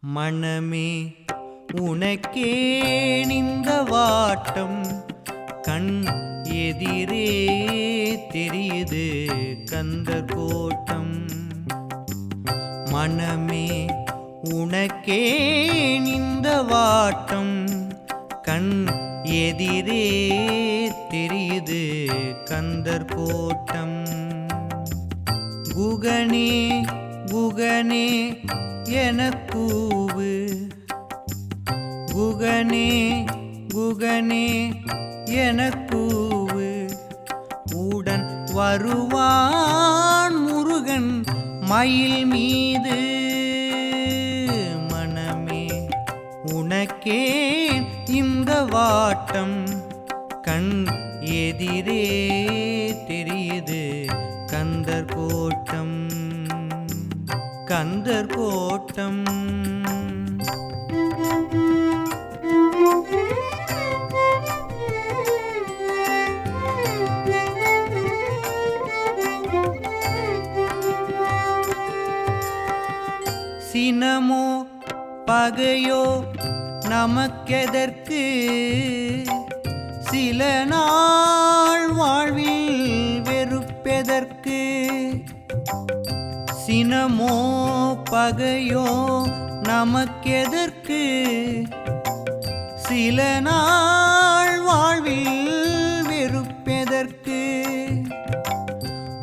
மனமே உனக்கே நின்ற வாட்டம் கண் எதிரே தெரியுது கந்தர் கோட்டம். மனமே உனக்கே நின்ற வாட்டம் கண் எதிரே தெரியுது கந்தர் கோட்டம். குகனே குகனே எனக்கூவு. குகனே குகனே எனக்கூவு. உடன் வருவான் முருகன் மயில் மீது. மனமே உனக்கே இந்த வாட்டம். கண் எதிரே தெரியுது கந்தர் கோட்டம். கந்தர் கோட்டம் சினமோ பகையோ நமக்கெதற்கு? சில நாள் வாழ்வில் வெறுப்பெதற்கு? சினமோ பகையோ நமக்கெதற்கு? சில நாள் வாழ்வில் வெறுப்பெதற்கு?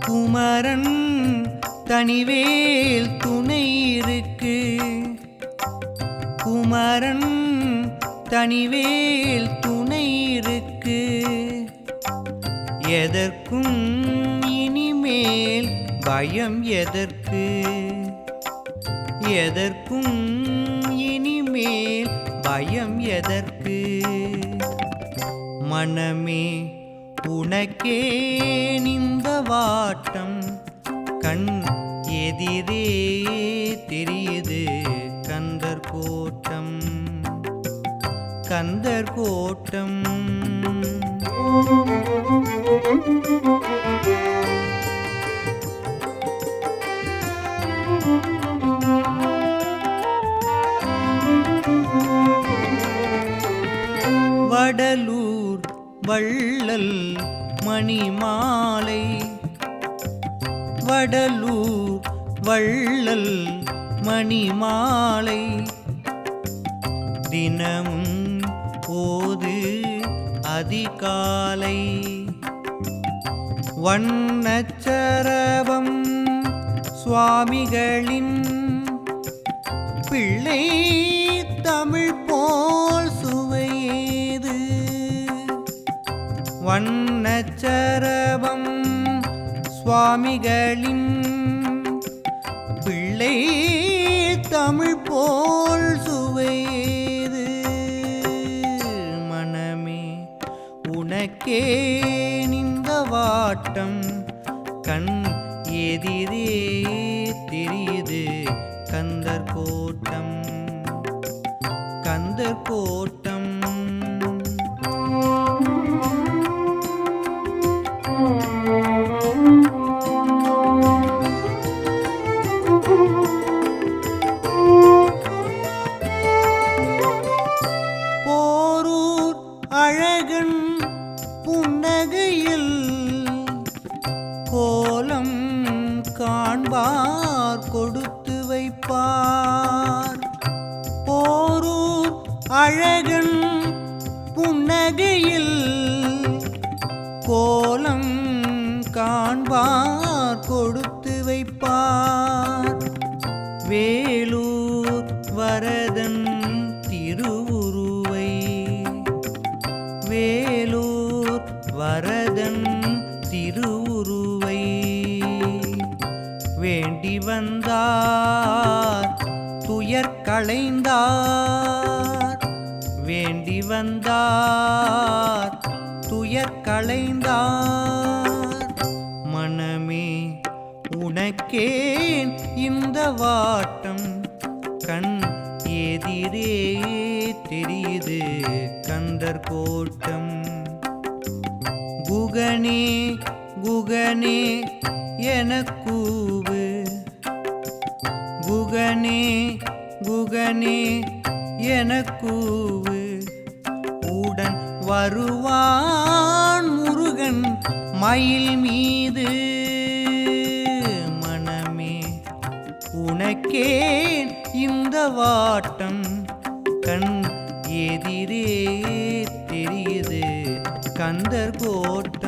குமரன் தனிவேல் துணை இருக்கு. குமரன் தனிவேல் துணை இருக்கு. எதற்கும் பயம் எதற்கு? எதற்கும் இனிமேல் பயம் எதற்கு? மனமே உனக்கே நிந்த வாட்டம் கண் எதிரே தெரியுது கந்தர் கோட்டம். கந்தர் கோட்டம். வடலூர் வள்ளல் மணிமாலை. வடலூர் வள்ளல் மணிமாலை. தினமும் போது அதிகாலை. வண்ணச்சரவம் சுவாமிகளின் பிள்ளை தமிழ் போ வண்ணச்சரபம் சுவாமிகளின் பிள்ளை தமிழ் போல் சுவையேது. மனமே உனக்கே நின்ற வாட்டம் கண் எதிரே தெரியுது கந்தர் கோட்டம். காண்பார் கொடுத்து வைப்பார். போரூர் அழகன் புன்னகையில் கோலம் காண்பார் கொடுத்து வைப்பார். வேலூர் வரதன் களைந்தார். வேண்டி வந்தார். துயர் களைந்தார். மனமே உனக்கேன் இந்த வாட்டம். கண் எதிரே தெரியுது கந்தர் கோட்டம். குகனே குகனே எனக்கூவு குகனே குகனே எனக்கூவு. உடன் வருவான் முருகன் மயில் மீது. மனமே உனக்கே இந்த வாட்டம் கண் எதிரே தெரியுது. கந்தர் கோட்டம்